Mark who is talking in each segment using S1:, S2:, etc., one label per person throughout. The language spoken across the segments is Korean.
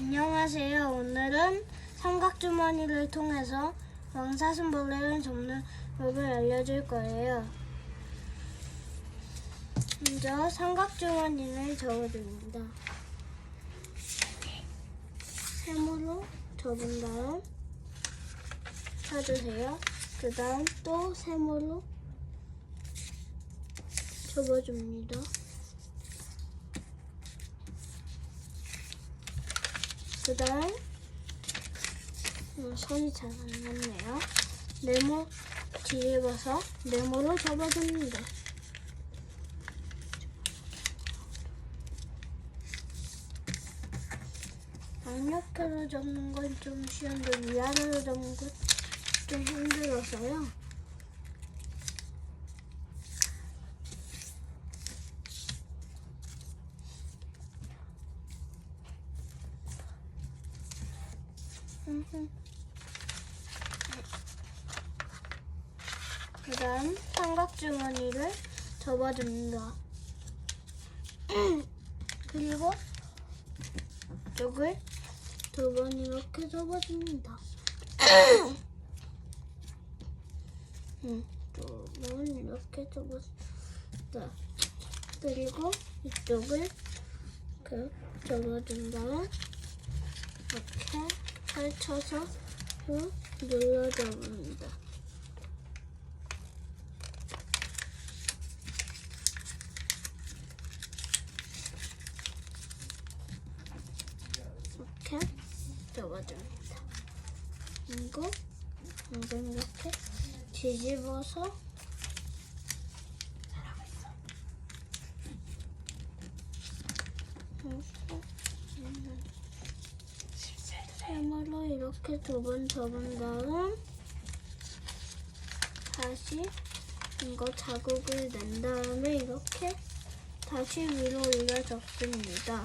S1: 안녕하세요. 오늘은 삼각주머니를 통해서 왕사슴벌레를 접는 법을 알려줄 거예요. 먼저 삼각주머니를 접어줍니다. 세모로 접은 다음 펴주세요. 그 다음 또 세모로 접어줍니다. 그 다음 음, 손이 잘 안 났네요. 네모 뒤집어서 네모로 접어줍니다. 양옆으로 접는 건 좀 쉬운데 위아래로 접는 건 좀 힘들어서요. 그 다음 삼각주머니를 접어줍니다. 그리고 쪽을 두 번 이렇게 접어줍니다. 음, 두번 이렇게 접었다. 그리고 이쪽을 그 접어준 다음 이렇게 펼쳐서 쭉 눌러줍니다. 이렇게 접어줍니다. 그리고 이거 이렇게 뒤집어서 세모로 이렇게 두 번 접은 다음 다시 이거 자국을 낸 다음에 이렇게 다시 위로 올려 접습니다.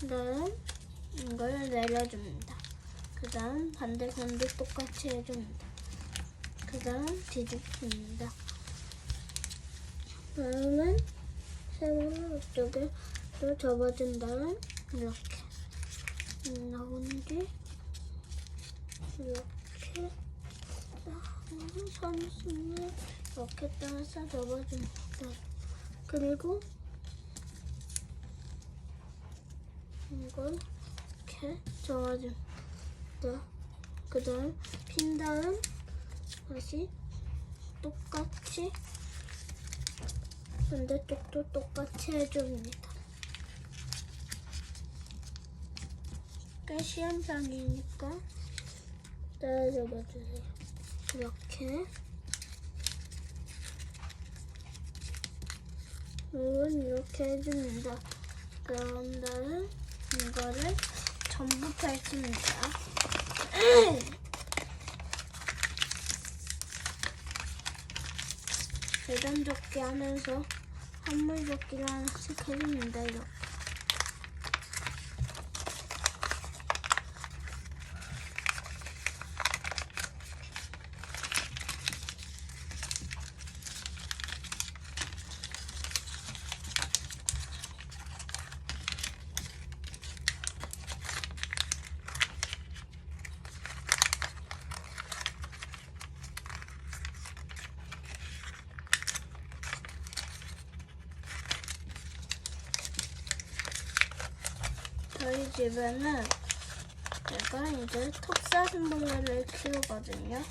S1: 그 다음 이걸 내려줍니다. 그 다음 반대손도 똑같이 해줍니다. 그 다음 뒤집습니다. 다음은 세모를 이쪽에 또 접어준 다음 이렇게 나온 뒤 이렇게 선수를 이렇게 따서 접어줍니다. 그리고 이걸 이렇게 접어줍니다. 그 다음 핀 다음 다시 똑같이 반대쪽도 똑같이 해줍니다. 꽤 쉬운 편이니까 따라 접어주세요. 이렇게 이건 이렇게 해줍니다. 그런 다음 이거를 전부 펼칩니다. 접기 하면서 한물 접기를 하나씩 해줍니다. 이렇게. 저희 집에는 제가 이제 톱사슴벌레를 키우거든요.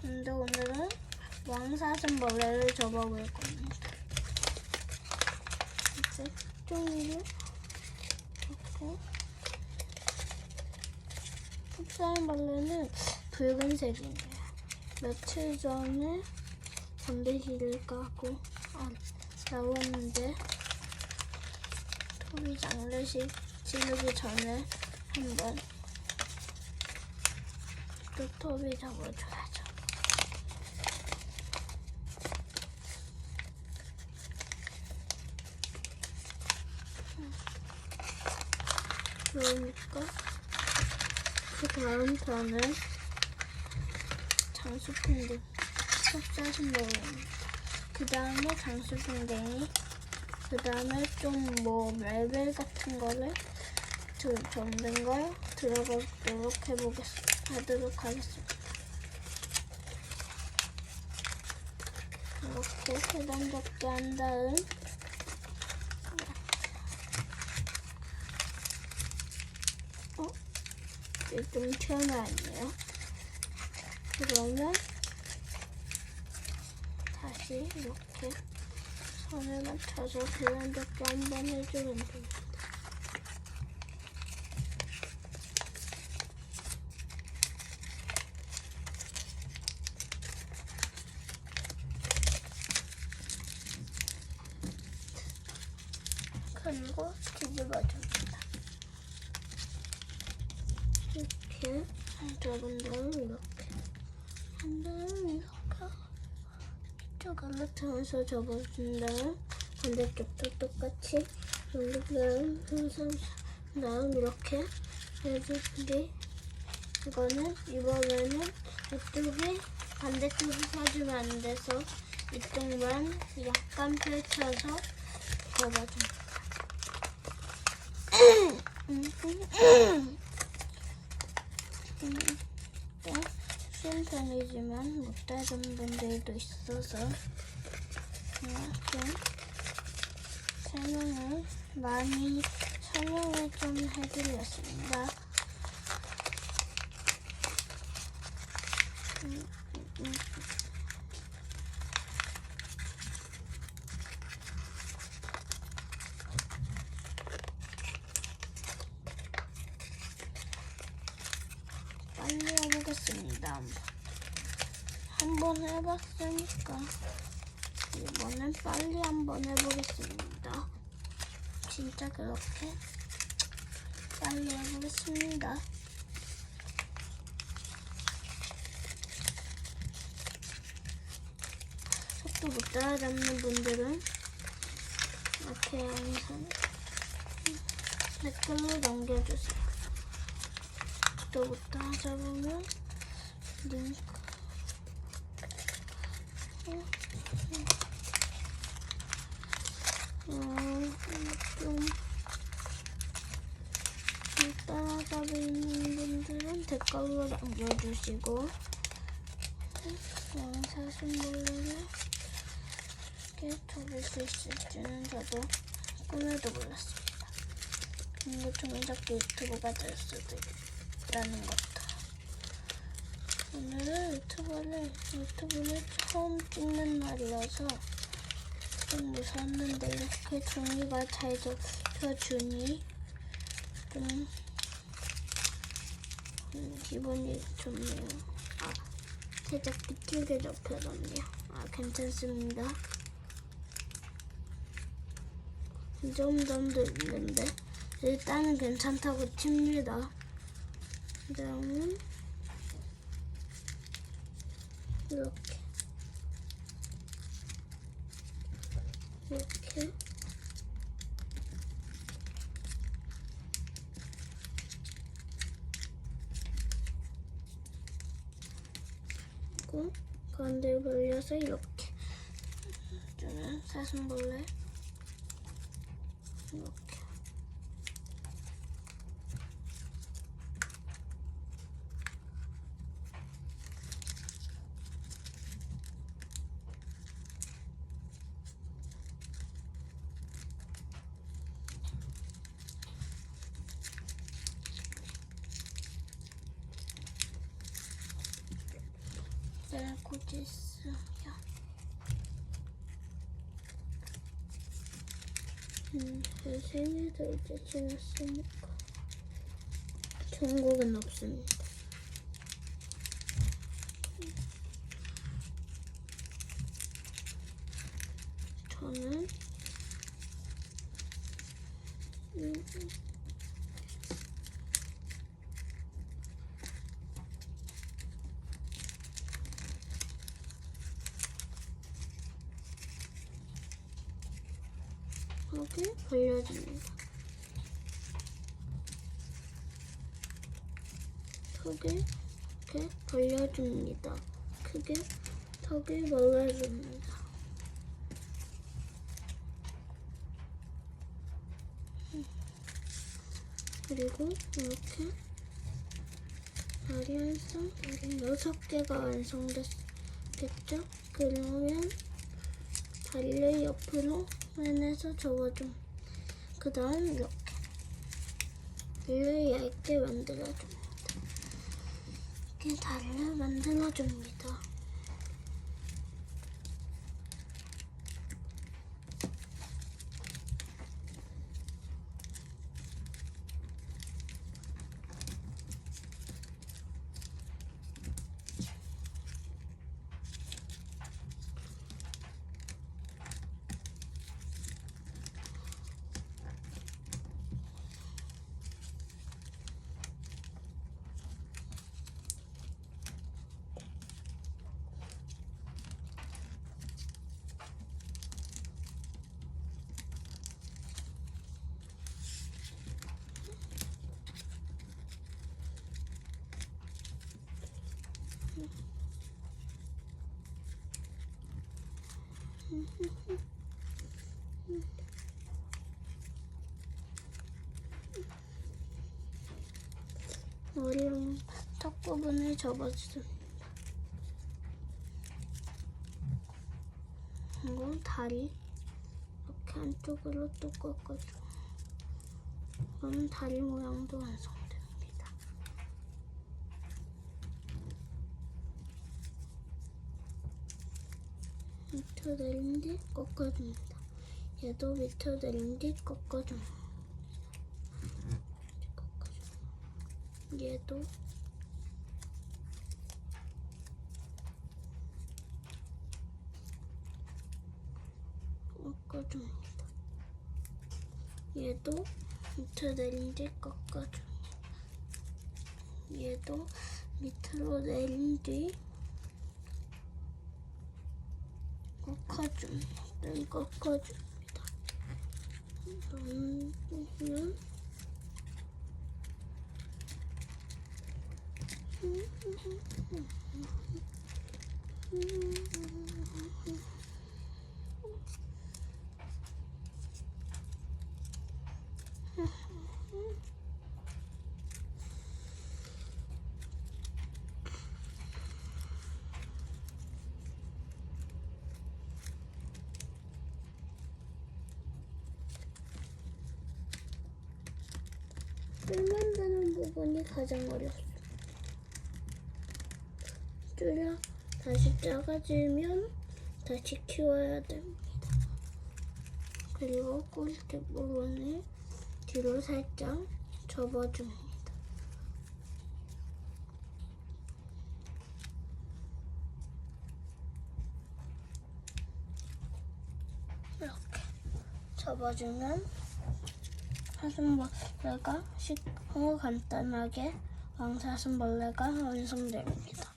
S1: 근데 오늘은 왕사슴벌레를 접어볼 겁니다. 이제 종이를 이렇게 톱사슴벌레는 붉은색이네요. 며칠 전에 건대기를 까고 안 나왔는데 톱이 장례식 지르기 전에 한번 또 톱이 잡아줘야죠. 그러니까 그 다음 편은 장수풍뎅이 찹쌀순 먹으면 그 다음에 장수풍뎅이 그 다음에 좀뭐 레벨 같은 거를 들, 적는 걸 들어보도록 해보겠, 하도록 하겠습니다. 이렇게 계단 접기 한 다음 어? 좀 튀어나왔네요. 그러면 다시 이렇게 선을 맞춰서 계단 접기 한번 해주면 됩니다. 그리고 뒤집어줍니다. 이렇게 접은 다음 이렇게 한 다음 이렇게 이쪽으로 틀어서 접어준 다음 반대쪽도 똑같이. 올린 다음 항상 다음 이렇게 해주기 이거는 이번에는 이쪽에 반대쪽에 서주면 안 돼서 이쪽만 약간 펼쳐서 접어줍니다. 네, 쉬운 편이지만 못하는 분들도 있어서 이렇게 설명을 많이 설명을 좀 해드렸습니다. 빨리 해보겠습니다. 한번 해봤으니까 이번엔 빨리 한번 해보겠습니다. 진짜 그렇게 빨리 해보겠습니다. 속도 못 따라잡는 분들은 이렇게 영상 댓글로 남겨주세요. 속도 못 따라잡으면 링크 어, 좀 따라잡는 분들은 댓글로 남겨주시고 영사신문을 이렇게 접을 수 있을지는 저도 꿈에도 몰랐습니다. 이거 종이접기 유튜브가 될 수도 있다는 것도. 오늘은 유튜브를 유튜브를 처음 찍는 날이어서 좀 무서웠는데 이렇게 종이가 잘 접혀주니 좀 음, 기분이 좋네요. 아, 살짝 비틀게 접혀졌네요. 아, 괜찮습니다. 이 정도도 있는데 일단은 괜찮다고 칩니다. 그다음은 이렇게. 이렇게. 그리고 가운데 벌려서 이렇게. 저는 사슴벌레. 이렇게 셀코지스요. 음, 제 생일도 이제 지났으니까 전곡은 없습니다. 저는 음, 이렇게 벌려줍니다. 턱을 이렇게 벌려줍니다. 크게 턱을 벌려줍니다. 그리고 이렇게 다리 한 쌍, 다리 여섯 개가 완성됐겠죠? 그러면 다리를 옆으로 면에서 접어줌. 그 다음 이렇게 다리를 얇게 만들어줍니다. 이렇게 다리를 만들어줍니다. 머리랑 턱 부분을 접어줍니다. 그리고 다리 이렇게 안쪽으로 또 꺾어줘. 그럼 다리 모양도 완성됩니다. 밑으로 내린 뒤 꺾어줍니다. 얘도 밑으로 내린 뒤 꺾어줍니다. 얘도 꺾어줍니다. 얘도 밑으로 내린 뒤 꺾어줍니다. 얘도 밑으로 내린 뒤 꺾어줍니다. 꺾어줍니다. 그러면 Mm-hmm. 1번이 가장 어려웠어. 줄여 다시 작아지면 다시 키워야 됩니다. 그리고 꼬리대 부분을 뒤로 살짝 접어줍니다. 이렇게 접어주면 사슴벌레가 쉽고 간단하게 왕사슴벌레가 완성됩니다.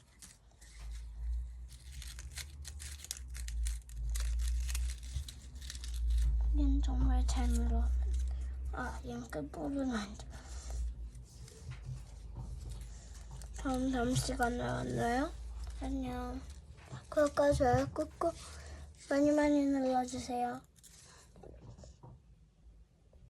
S1: 얘는 정말 잘 물었는데 아, 얘는 끝부분 안 돼. 다음 다음 시간에 만나요. 안녕. 구독과 좋아요 꾹꾹 많이 많이 눌러주세요.